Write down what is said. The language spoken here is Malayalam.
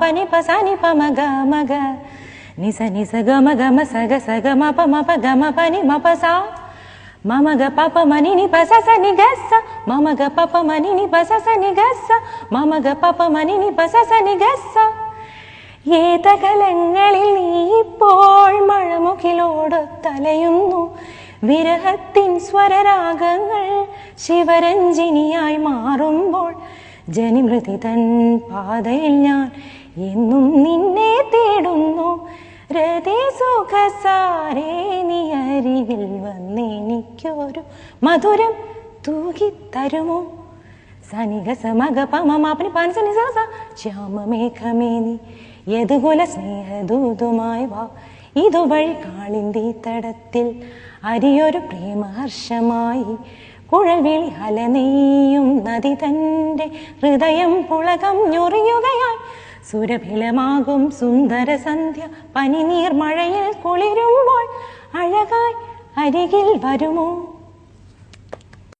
പനി പ സനി പ മ ഗ മ ഗ നിസ നിസ ഗ മ ഗ മ സ ഗ സ ഗ മ గ മ പ ని മ പ നി മ പ గ നി ഗ സ മമ ഗ പ പ മ നി നി പ സ സ നി ഗ സ ഏതകലങ്ങളിൽ നീ ഇപ്പോൾ മഴമുഖിലോട് തലയുന്നു. വിരഹത്തിൻ സ്വരരാഗങ്ങൾ ശിവരഞ്ജിനിയായി മാറുമ്പോൾ ജനിമൃതി തൻ പാതയിൽ ഞാൻ എന്നും നിന്നെ തേടുന്നു. രതി സുഖസാരേ നീ അരികിൽ വന്നെനിക്കൊരു മധുരം തൂകി സ്നേഹദൂതുമായി വാ. ഇതുവഴി കാളിന്തി തടത്തിൽ അരിയൊരു പ്രേമഹർഷമായി. കുഴവിളി അലനെയ്യും നദി ഹൃദയം പുളകം ഞൊറിയുകയായി. സുരഭിലമാകും സുന്ദര സന്ധ്യ പനിനീർ മഴയിൽ കുളിരുമ്പോൾ അഴകായി അരികിൽ വരുമോ?